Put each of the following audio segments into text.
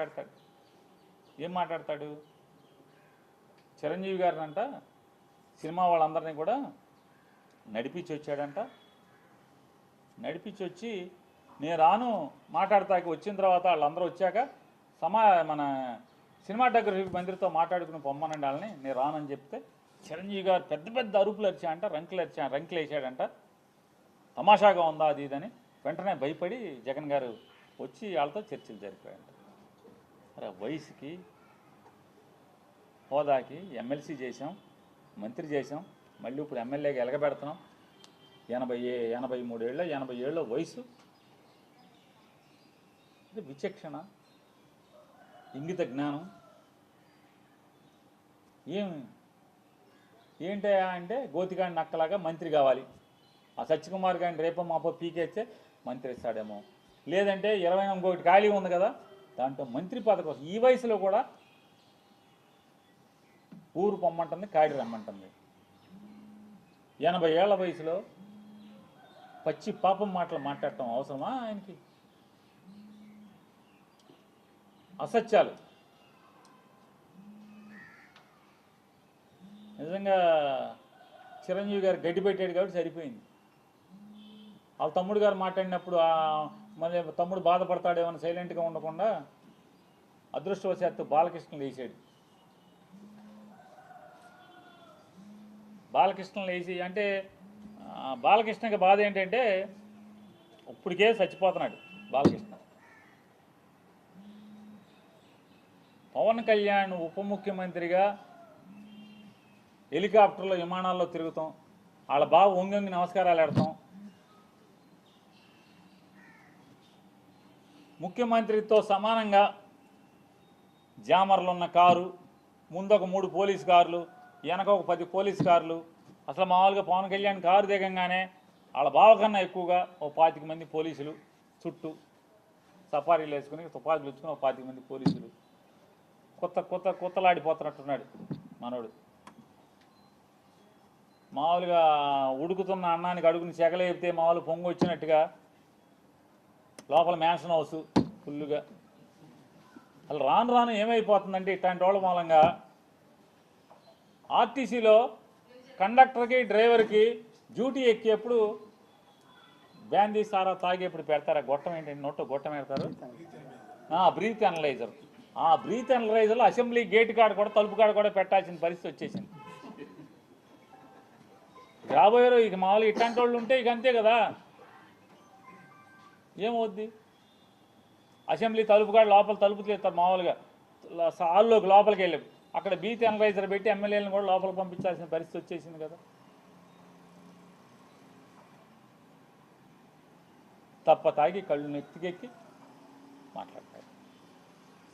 మాట్లాడతాడు. ఏం మాట్లాడతాడు? చిరంజీవి గారినంట సినిమా వాళ్ళందరినీ కూడా నడిపించి వచ్చాడంట. నడిపించి వచ్చి నేను రాను మాట్లాడతాకి వచ్చిన తర్వాత వాళ్ళందరూ వచ్చాక సమా మన సినిమాటోగ్రఫీ మంత్రితో మాట్లాడుకుని పొమ్మనండి వాళ్ళని నేను రానని చెప్తే. చిరంజీవి గారు పెద్ద పెద్ద అరుపులు అరిచాయంట రంకులు అరిచా రంకులు వేసాడంట. తమాషాగా ఉందా అది ఇదని వెంటనే భయపడి జగన్ గారు వచ్చి వాళ్ళతో చర్చలు జరిపాయంట. వయసుకి హోదాకి ఎమ్మెల్సీ చేసాం మంత్రి చేసాం మళ్ళీ ఇప్పుడు ఎమ్మెల్యేగా ఎలగబెడుతున్నాం. ఎనభై ఎనభై మూడేళ్ళ ఎనభై ఏళ్ళ వయసు. ఇది విచక్షణ ఇంగిత జ్ఞానం. ఏమి ఏంటయా అంటే గోతిగాడి నక్కలాగా మంత్రి కావాలి. ఆ సత్యకుమార్ గారిని రేపో మాపో పీకేస్తే మంత్రి ఇస్తాడేమో. లేదంటే ఇరవై ఇంకొకటి ఖాళీ ఉంది కదా దాంట్లో మంత్రి పదవి కోసం ఈ వయసులో కూడా ఊరు పొమ్మంటుంది కాడి రమ్మంటుంది. ఎనభై ఏళ్ళ వయసులో పచ్చి పాపం మాటలు మాట్లాడటం అవసరమా ఆయనకి? అసత్యాలు. నిజంగా చిరంజీవి గారు గడ్డి పెట్టాడు కాబట్టి సరిపోయింది. వాళ్ళ తమ్ముడు గారు మాట్లాడినప్పుడు మళ్ళీ తమ్ముడు బాధపడతాడేమో సైలెంట్గా ఉండకుండా అదృష్టవశాత్తు బాలకృష్ణ లేచాడు. బాలకృష్ణ లేచి అంటే బాలకృష్ణకి బాధ ఏంటంటే ఇప్పటికే చచ్చిపోతున్నాడు బాలకృష్ణ. పవన్ కళ్యాణ్ ఉప ముఖ్యమంత్రిగా హెలికాప్టర్లో విమానాల్లో తిరుగుతాం వాళ్ళ బాబు ఒంగొంగి నమస్కారాలు ఆడతాం ముఖ్యమంత్రితో సమానంగా జామర్లు ఉన్న కారు ముందొక మూడు పోలీస్ కార్లు వెనక ఒక పది పోలీస్ కార్లు. అసలు మామూలుగా పవన్ కళ్యాణ్ కారు దిగంగానే వాళ్ళ బావ కన్నా ఎక్కువగా ఓ పాతిక మంది పోలీసులు చుట్టూ సఫారీలు వేసుకుని తుపాకులు ఇచ్చుకుని ఒక పాతిక మంది పోలీసులు కొత్త కొత్త కొత్తలాడిపోతున్నట్టున్నాడు మనోడు. మామూలుగా ఉడుకుతున్న అన్నానికి అడుగుని చెగలేపితే మామూలు పొంగు వచ్చినట్టుగా లోపల మ్యాన్షన్ హౌస్ ఫుల్లుగా అసలు రాను రాను ఏమైపోతుందంటే ఇట్లాంటి వాళ్ళ మూలంగా ఆర్టీసీలో కండక్టర్కి డ్రైవర్కి డ్యూటీ ఎక్కేప్పుడు బ్యాందీ సారా తాగేప్పుడు పెడతారా? గొట్టం ఏంటంటే నోట్లో గొట్టం పెడతారు? బ్రీత్ అనలైజర్ ఆ బ్రీత్ అనలైజర్లో అసెంబ్లీ గేట్ కాడ కూడా తలుపు కాడ కూడా పెట్టాల్సిన పరిస్థితి వచ్చేసింది. రాబోయే ఇక మామూలుగా ఇట్లాంటి వాళ్ళు ఉంటే ఇక అంతే కదా. ఏమవుద్ది? అసెంబ్లీ తలుపు కాడ లోపల తలుపు తీస్తారు మామూలుగా. ల- హాల్లోకి లోపలికి వెళ్ళాం. అక్కడ బీత్ అనలైజర్ పెట్టి ఎమ్మెల్యేలను కూడా లోపలికి పంపించాల్సిన పరిస్థితి వచ్చేసింది కదా. తప్ప తాగి కళ్ళు నెత్తికెక్కి మాట్లాడతాడు.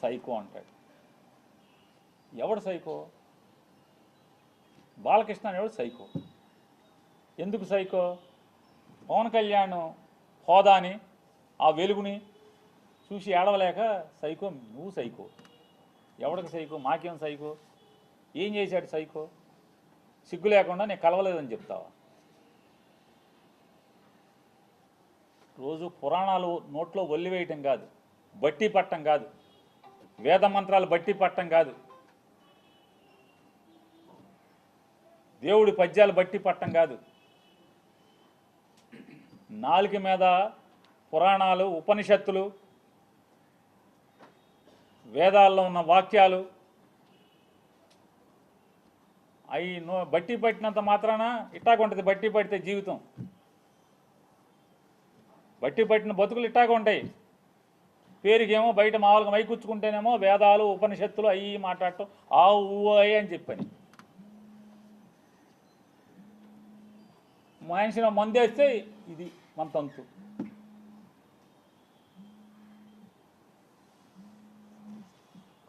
సైకో అంటాడు. ఎవడు సైకో? బాలకృష్ణ అనేవాడు సైకో? ఎందుకు సైకో? పవన్ కళ్యాణ్ హోదాని ఆ వెలుగుని చూసి ఏడవలేక సైకో నువ్వు సైకో. ఎవడికి సైకో? మాకేం సైకో? ఏం చేశాడు సైకో? సిగ్గు లేకుండా నేను కలవలేదని చెప్తావా? రోజు పురాణాలు నోట్లో ఒల్లివేయటం కాదు బట్టి పట్టం కాదు వేద మంత్రాలు బట్టి పట్టం కాదు. దేవుడి పద్యాలు బట్టి పట్టం కాదు. నాలుగు మీద పురాణాలు ఉపనిషత్తులు వేదాల్లో ఉన్న వాక్యాలు. అవి బట్టి పట్టినంత మాత్రాన ఇట్టాగుంటుంది బట్టి పడితే జీవితం. బట్టి పట్టిన బతుకులు ఇట్టాగా ఉంటాయి. పేరుకేమో బయట మామూలుగా మైకుచ్చుకుంటేనేమో వేదాలు ఉపనిషత్తులు అవి మాట్లాడటం ఆ ఊ అని చెప్పని. మనిషిని మందేస్తే ఇది మన తంతు.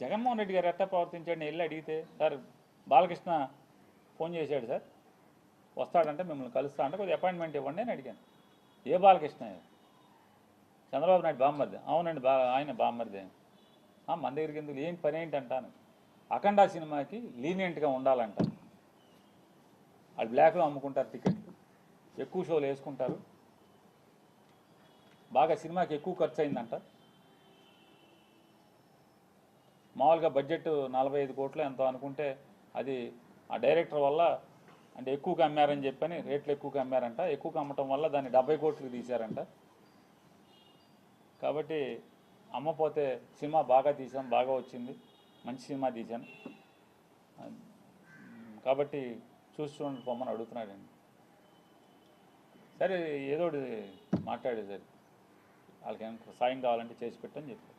జగన్మోహన్ రెడ్డి గారు ఎట్టా ప్రవర్తించాడు వెళ్ళి అడిగితే సార్ బాలకృష్ణ ఫోన్ చేశాడు సార్. వస్తాడంటే మిమ్మల్ని కలుస్తా అంటే కొద్దిగా అపాయింట్మెంట్ ఇవ్వండి అని అడిగాను. ఏ బాలకృష్ణ? చంద్రబాబు నాయుడు బామ్మర్ది. అవునండి బా ఆయన బామ్మర్ది. మన దగ్గరికి ఎందుకు? ఏం పని ఏంటి అంటాను అఖండ సినిమాకి లీనియంట్గా ఉండాలంట. వాళ్ళు బ్లాక్లో అమ్ముకుంటారు టికెట్లు ఎక్కువ షోలు వేసుకుంటారు. బాగా సినిమాకి ఎక్కువ ఖర్చు అయిందంట మామూలుగా బడ్జెట్ నలభై ఐదు కోట్లు ఎంతో అనుకుంటే అది ఆ డైరెక్టర్ వల్ల అంటే ఎక్కువగా అమ్మారని చెప్పని రేట్లు ఎక్కువగా అమ్మారంట. ఎక్కువగా అమ్మటం వల్ల దాన్ని డెబ్బై కోట్లు తీశారంట. కాబట్టి అమ్మపోతే సినిమా బాగా తీసాం బాగా వచ్చింది. మంచి సినిమా తీశాను కాబట్టి చూసి చూడండి పొమ్మని అడుగుతున్నాడండి. సరే ఏదో ఒకటి సరే వాళ్ళకి ఏమైనా సాయం కావాలంటే చేసి పెట్టని చెప్పారు.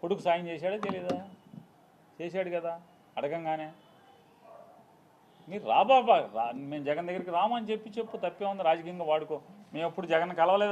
కొడుకు సాయం చేశాడా తెలియదా చేశాడు కదా అడగంగానే. మీరు రాబాబా రా మేము జగన్ దగ్గరికి రామని చెప్పి చెప్పు తప్పే ఉంది రాజకీయంగా వాడుకో. మేము ఎప్పుడు జగన్ కలవలేదు.